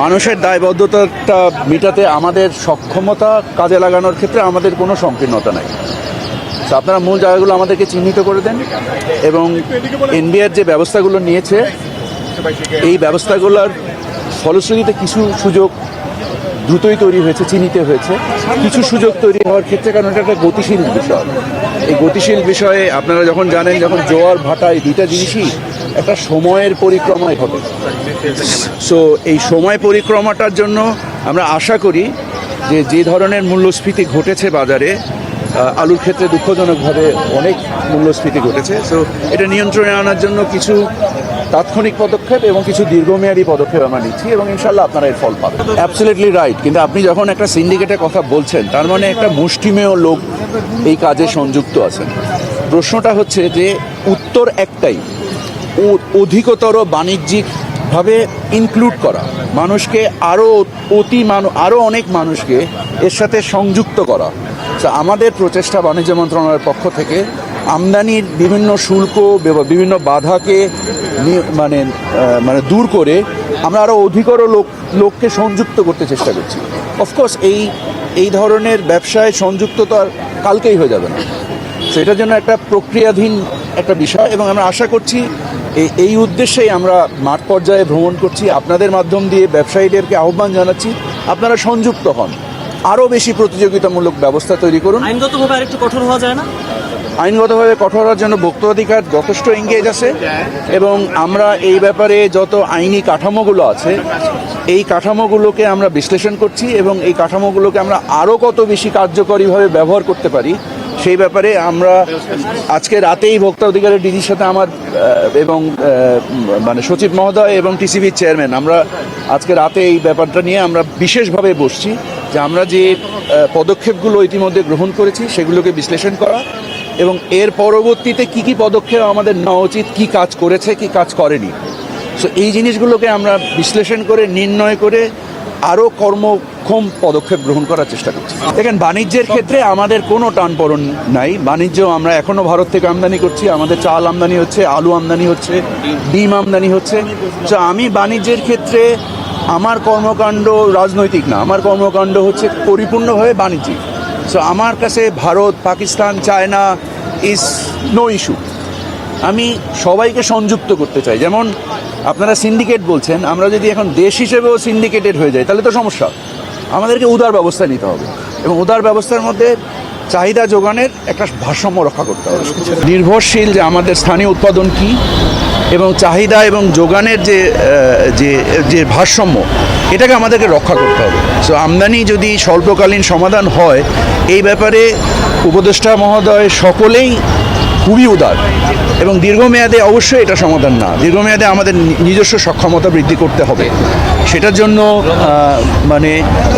মানুষের দায়বদ্ধতাটা মেটাতে আমাদের সক্ষমতা কাজে লাগানোর ক্ষেত্রে আমাদের কোনো সংকীর্ণতা নাই। তো আপনারা মূল জায়গাগুলো আমাদেরকে চিহ্নিত করে দেন এবং এনবিআর যে ব্যবস্থাগুলো নিয়েছে, এই ব্যবস্থাগুলোর ফলশ্রুতিতে কিছু সুযোগ দ্রুতই তৈরি হয়েছে চিনিতে হয়েছে। কিছু সুযোগ তৈরি হওয়ার ক্ষেত্রে কারণ এটা একটা গতিশীল বিষয়। এই গতিশীল বিষয়ে আপনারা যখন জানেন, যখন জোয়ার ভাটা এই দুইটা জিনিসই একটা সময়ের পরিক্রমায় ঘটে। সো এই সময় পরিক্রমাটার জন্য আমরা আশা করি যে যে ধরনের মূল্যস্ফীতি ঘটেছে বাজারে আলুর ক্ষেত্রে দুঃখজনকভাবে অনেক মূল্যস্ফীতি ঘটেছে। সো এটা নিয়ন্ত্রণে আনার জন্য কিছু তাৎক্ষণিক পদক্ষেপ এবং কিছু দীর্ঘমেয়াদী পদক্ষেপ আমরা নিচ্ছি এবং ইনশাল্লাহ আপনারা এর ফল পাবেন। অ্যাবসলিটলি রাইট কিন্তু আপনি যখন একটা সিন্ডিকেটের কথা বলছেন তার মানে একটা মুষ্টিমেয় লোক এই কাজে সংযুক্ত আছেন। প্রশ্নটা হচ্ছে যে উত্তর একটাই ও- অধিকতর বাণিজ্যিকভাবে ইনক্লুড করা। মানুষকে আরও অতি মানু আরও অনেক মানুষকে এর সাথে সংযুক্ত করা। তো আমাদের প্রচেষ্টা বাণিজ্য মন্ত্রণালয়ের পক্ষ থেকে আমদানির বিভিন্ন শুল্ক বিভিন্ন বাধাকে মানে মানে দূর করে আমরা আরও অধিকর লোক, লোককে সংযুক্ত করতে চেষ্টা করছি। অফকোর্স এই এই ধরনের ব্যবসায় সংযুক্ত তো আর কালকেই হয়ে যাবে না। তো এটার জন্য একটা প্রক্রিয়াধীন একটা বিষয় এবং আমরা আশা করছি এই- উদ্দেশ্যেই আমরা মাঠ পর্যায়ে ভ্রমণ করছি। আপনাদের মাধ্যম দিয়ে ব্যবসায়ীদেরকে আহ্বান জানাচ্ছি আপনারা সংযুক্ত হন। আরও বেশি প্রতিযোগিতামূলক ব্যবস্থা তৈরি করুন। আইনগতভাবে আরেকটু কঠোর হওয়া যায় না? আইনগতভাবে কঠোর হওয়ার জন্য ভোক্তা অধিকার যথেষ্ট এঙ্গেজ আছে এবং আমরা এই ব্যাপারে যত আইনি কাঠামোগুলো আছে এই কাঠামোগুলোকে আমরা বিশ্লেষণ করছি এবং এই কাঠামোগুলোকে আমরা আরও কত বেশি কার্যকরীভাবে ব্যবহার করতে পারি সেই ব্যাপারে আমরা আজকে রাতেই ভোক্তা অধিকারের ডিজির সাথে আমার এবং মানে সচিব মহোদয় এবং টিসিবির চেয়ারম্যান, আমরা আজকে রাতে এই ব্যাপারটা নিয়ে আমরা বিশেষভাবে বসছি যে আমরা যে পদক্ষেপগুলো ইতিমধ্যে গ্রহণ করেছি সেগুলোকে বিশ্লেষণ করা এবং এর পরবর্তীতে কি কি পদক্ষেপ আমাদের নেওয়া উচিত, কী কাজ করেছে, কি কাজ করেনি। সো এই জিনিসগুলোকে আমরা বিশ্লেষণ করে, নির্ণয় করে আরও কর্মক্ষম পদক্ষেপ গ্রহণ করার চেষ্টা করছি। দেখেন, বাণিজ্যের ক্ষেত্রে আমাদের কোনো টানপড়ন নাই। বাণিজ্য আমরা এখনও ভারত থেকে আমদানি করছি। আমাদের চাল আমদানি হচ্ছে, আলু আমদানি হচ্ছে, ডিম আমদানি হচ্ছে। তো আমি বাণিজ্যের ক্ষেত্রে আমার কর্মকাণ্ড রাজনৈতিক না। আমার কর্মকাণ্ড হচ্ছে পরিপূর্ণভাবে বাণিজ্যিক। সো আমার কাছে Bharat, Pakistan, China is no issue আমি সবাইকে সংযুক্ত করতে চাই। যেমন আপনারা সিন্ডিকেট বলছেন, আমরা যদি এখন দেশ হিসেবেও সিন্ডিকেটেড হয়ে যাই, তাহলে তো সমস্যা। আমাদেরকে উদার ব্যবস্থা নিতে হবে এবং উদার ব্যবস্থার মধ্যে চাহিদা যোগানের একটা ভারসাম্য রক্ষা করতে হবে। নির্ভরশীল যে আমাদের স্থানীয় উৎপাদন কি এবং চাহিদা এবং যোগানের যে যে যে ভারসাম্য, এটাকে আমাদেরকে রক্ষা করতে হবে। সো আমদানি যদি স্বল্পকালীন সমাধান হয়, এই ব্যাপারে উপদেষ্টা মহোদয় সকলেই খুবই উদার এবং দীর্ঘমেয়াদে অবশ্যই এটা সমাধান না। দীর্ঘমেয়াদে আমাদের নিজস্ব সক্ষমতা বৃদ্ধি করতে হবে। সেটার জন্য মানে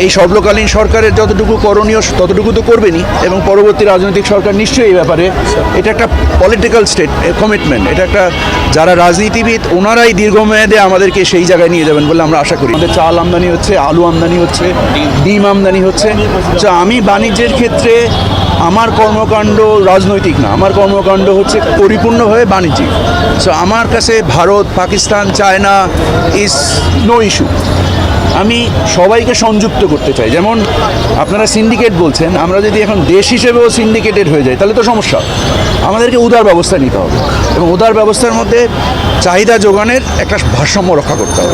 এই সর্বকালীন সরকারের যতটুকু করণীয়, ততটুকু তো করবেনই এবং পরবর্তী রাজনৈতিক সরকার নিশ্চয়ই এই ব্যাপারে এটা একটা পলিটিক্যাল স্টেট কমিটমেন্ট এটা একটা যারা রাজনীতিবিদ, ওনারাই দীর্ঘমেয়াদে আমাদেরকে সেই জায়গায় নিয়ে যাবেন বলে আমরা আশা করি। আমাদের চাল আমদানি হচ্ছে, আলু আমদানি হচ্ছে, ডিম আমদানি হচ্ছে। আমি বাণিজ্যের ক্ষেত্রে আমার কর্মকাণ্ড রাজনৈতিক না, আমার কর্মকাণ্ড হচ্ছে পরিপূর্ণভাবে বাণিজ্যিক। সো আমার কাছে Bharat, Pakistan, China is no issue আমি সবাইকে সংযুক্ত করতে চাই। যেমন আপনারা সিন্ডিকেট বলছেন, আমরা যদি এখন দেশ হিসেবেও সিন্ডিকেটেড হয়ে যাই, তাহলে তো সমস্যা। আমাদেরকে উদার ব্যবস্থা নিতে হবে এবং উদার ব্যবস্থার মধ্যে চাহিদা যোগানের একটা ভারসাম্য রক্ষা করতে হবে।